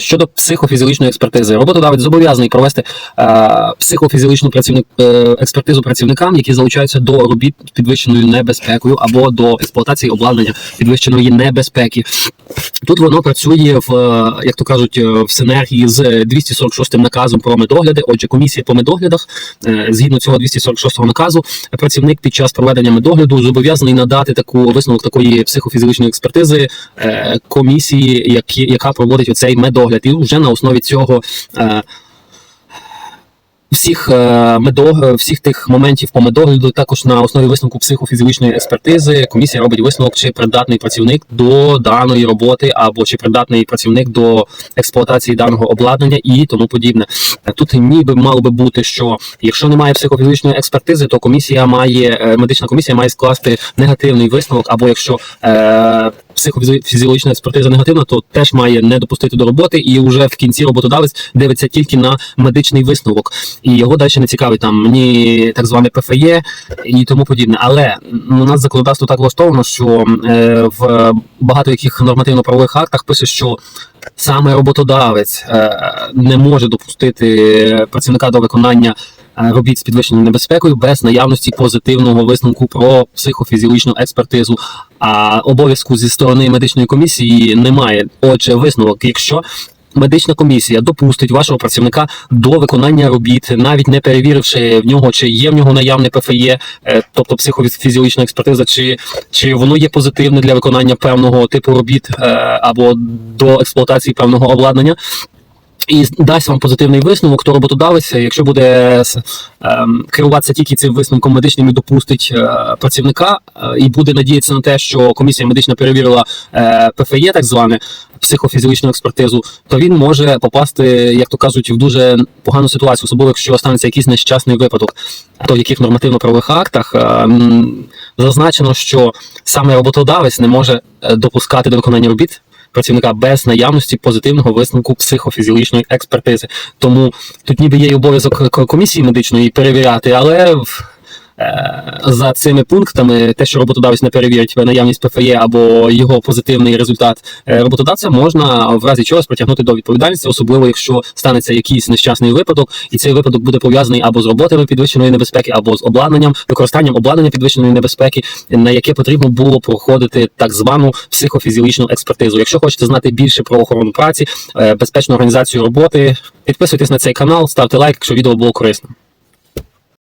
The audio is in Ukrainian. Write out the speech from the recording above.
Щодо психофізіологічної експертизи, роботодавець зобов'язаний провести е, психофізіологічну працівник, е, експертизу працівникам, які залучаються до робіт підвищеною небезпекою або до експлуатації обладнання підвищеної небезпеки. Тут воно працює в, е, як то кажуть, е, в синергії з 246 наказом про медогляди. Отже, комісія по медоглядах, е, згідно цього 246 наказу, працівник під час проведення медогляду зобов'язаний надати таку висновок такої психофізіологічної експертизи комісії, яка проводить оцей медогляд, і вже на основі цього. е, Всіх е, медо, всіх тих моментів по медогляду, також на основі висновку психофізіологічної експертизи, комісія робить висновок, чи придатний працівник до даної роботи, або чи придатний працівник до експлуатації даного обладнання і тому подібне. Тут ніби мало би бути, що якщо немає психофізіологічної експертизи, то комісія має е, медична комісія має скласти негативний висновок, або якщо е, психофізіологічна експертиза негативна, то теж має не допустити до роботи, і вже в кінці роботодавець дивиться тільки на медичний висновок, і його далі не цікавить там ні так зване ПФЄ і тому подібне. Але у нас законодавство так влаштовано, що е, в багато яких нормативно-правових актах пише, що саме роботодавець е, не може допустити працівника до виконання. Е, Робіт з підвищеною небезпекою без наявності позитивного висновку про психофізіологічну експертизу. А обов'язку зі сторони медичної комісії немає. Отже, висновок, якщо медична комісія допустить вашого працівника до виконання робіт, навіть не перевіривши в нього, чи є в нього наявне ПФЄ, е, тобто психофізіологічна експертиза, чи, чи воно є позитивне для виконання певного типу робіт е, або до експлуатації певного обладнання. І дасть вам позитивний висновок, то роботодавець, якщо буде ем, керуватися тільки цим висновком медичним і допустить е, працівника, е, і буде надіятися на те, що комісія медична перевірила е, ПФЄ, так зване психофізіологічну експертизу, то він може попасти, як то кажуть, в дуже погану ситуацію, особливо якщо станеться якийсь нещасний випадок. То в яких нормативно-правових актах зазначено, що саме роботодавець не може допускати до виконання робіт працівника без наявності позитивного висновку психофізіологічної експертизи. Тому тут ніби є обов'язок комісії медичної перевіряти, але за цими пунктами, те, що роботодавець не перевірить наявність ПФЄ або його позитивний результат е, роботодавця, можна в разі чогось притягнути до відповідальності, особливо якщо станеться якийсь нещасний випадок, і цей випадок буде пов'язаний або з роботами підвищеної небезпеки, або з обладнанням, використанням обладнання підвищеної небезпеки, на яке потрібно було проходити так звану психофізіологічну експертизу. Якщо хочете знати більше про охорону праці, е, безпечну організацію роботи, підписуйтесь на цей канал, ставте лайк, якщо відео було корисно.